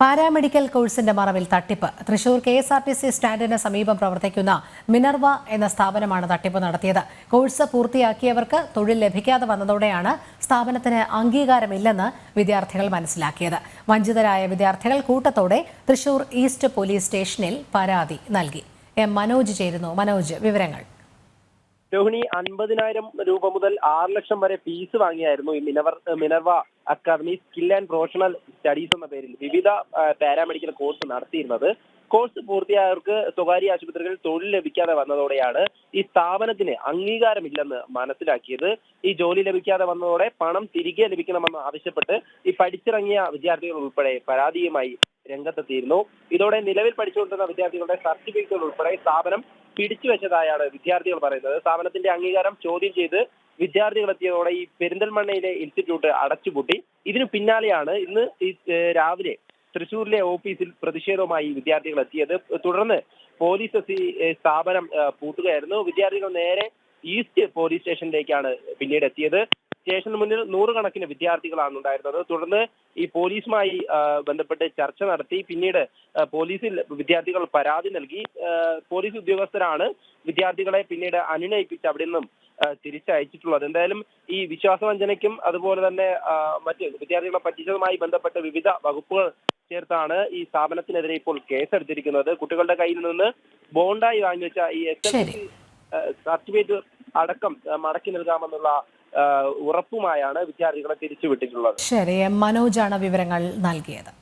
Paramedical കോഴ്സിന്റെ മറവിൽ തട്ടിപ്പ്. Thrissur K S R T C സ്റ്റാൻഡിന് സമീപം പ്രവർത്തിക്കുന്ന മിനർവ എന്ന സ്ഥാപനമാണ് തട്ടിപ്പ് നടത്തിയത്. കോഴ്സ് പൂർത്തിയാക്കിയവർക്ക് തൊഴിൽ ലഭിക്കാതെ വന്നതോടെയാണ് സ്ഥാപനത്തിന് അംഗീകാരമില്ലെന്ന് വിദ്യാർത്ഥികൾ മനസ്സിലാക്കിയത്. വഞ്ചിതരായ വിദ്യാർത്ഥികൾ കൂട്ടത്തോടെ തൃശൂർ ഈസ്റ്റ് പോലീസ് സ്റ്റേഷനിൽ പരാതി നൽകി. എം മനോജ് ചേരുന്നു. മനോജ് വിവരങ്ങൾ. രോഹിണി അൻപതിനായിരം രൂപ മുതൽ ആറ് ലക്ഷം വരെ ഫീസ് വാങ്ങിയായിരുന്നു ഈ മിനവർ Minerva academy skill and professional studies എന്ന പേരിൽ വിവിധ പാരാമെഡിക്കൽ കോഴ്സ് നടത്തിയിരുന്നത്. കോഴ്സ് പൂർത്തിയായവർക്ക് സ്വകാര്യ ആശുപത്രികളിൽ തൊഴിൽ ലഭിക്കാതെ വന്നതോടെയാണ് ഈ സ്ഥാപനത്തിന് അംഗീകാരമില്ലെന്ന് മനസ്സിലാക്കിയത്. ഈ ജോലി ലഭിക്കാതെ വന്നതോടെ പണം തിരികെ ലഭിക്കണമെന്ന് ആവശ്യപ്പെട്ട് ഈ പഠിച്ചിറങ്ങിയ വിദ്യാർത്ഥികൾ ഉൾപ്പെടെ പരാതിയുമായി രംഗത്തെത്തിയിരുന്നു. ഇതോടെ നിലവിൽ പഠിച്ചുകൊണ്ടിരുന്ന വിദ്യാർത്ഥികളുടെ സർട്ടിഫിക്കറ്റുകൾ ഉൾപ്പെടെ സ്ഥാപനം പിടിച്ചുവെച്ചതായാണ് വിദ്യാർത്ഥികൾ പറയുന്നത്. സ്ഥാപനത്തിന്റെ അംഗീകാരം ചോദ്യം ചെയ്ത് വിദ്യാർത്ഥികൾ എത്തിയതോടെ ഈ പെരിന്തൽമണ്ണയിലെ ഇൻസ്റ്റിറ്റ്യൂട്ട് അടച്ചുപൂട്ടി. ഇതിനു പിന്നാലെയാണ് ഇന്ന് രാവിലെ തൃശൂരിലെ ഓഫീസിൽ പ്രതിഷേധവുമായി വിദ്യാർത്ഥികൾ എത്തിയത്. തുടർന്ന് പോലീസ് എത്തി സ്ഥാപനം പൂട്ടുകയായിരുന്നു. വിദ്യാർത്ഥികൾ നേരെ ഈസ്റ്റ് പോലീസ് സ്റ്റേഷനിലേക്കാണ് പിന്നീട് എത്തിയത്. സ്റ്റേഷന് മുന്നിൽ നൂറുകണക്കിന് വിദ്യാർത്ഥികളാണ് ഉണ്ടായിരുന്നത്. തുടർന്ന് ഈ പോലീസുമായി ബന്ധപ്പെട്ട് ചർച്ച നടത്തി. പിന്നീട് പോലീസിൽ വിദ്യാർത്ഥികൾ പരാതി നൽകി. പോലീസ് ഉദ്യോഗസ്ഥരാണ് വിദ്യാർത്ഥികളെ പിന്നീട് അനുനയിപ്പിച്ച് അവിടെ നിന്നും തിരിച്ചയച്ചിട്ടുള്ളത്. എന്തായാലും ഈ വിശ്വാസവഞ്ചനയ്ക്കും അതുപോലെ തന്നെ മറ്റ് വിദ്യാർത്ഥികളെ പറ്റിച്ചതുമായി ബന്ധപ്പെട്ട വിവിധ വകുപ്പുകൾ ചേർത്താണ് ഈ സ്ഥാപനത്തിനെതിരെ ഇപ്പോൾ കേസെടുത്തിരിക്കുന്നത്. കുട്ടികളുടെ കയ്യിൽ നിന്ന് ബോണ്ടായി വാങ്ങിവെച്ച ഈ എസ് എൽ സി സർട്ടിഫിക്കറ്റ് അടക്കം മടക്കി നൽകാമെന്നുള്ള ഉറപ്പുമായാണ് വിദ്യാർത്ഥികളെ തിരിച്ചുവിട്ടിട്ടുള്ളത്. ശരി മനോജാണ് വിവരങ്ങൾ നൽകിയത്.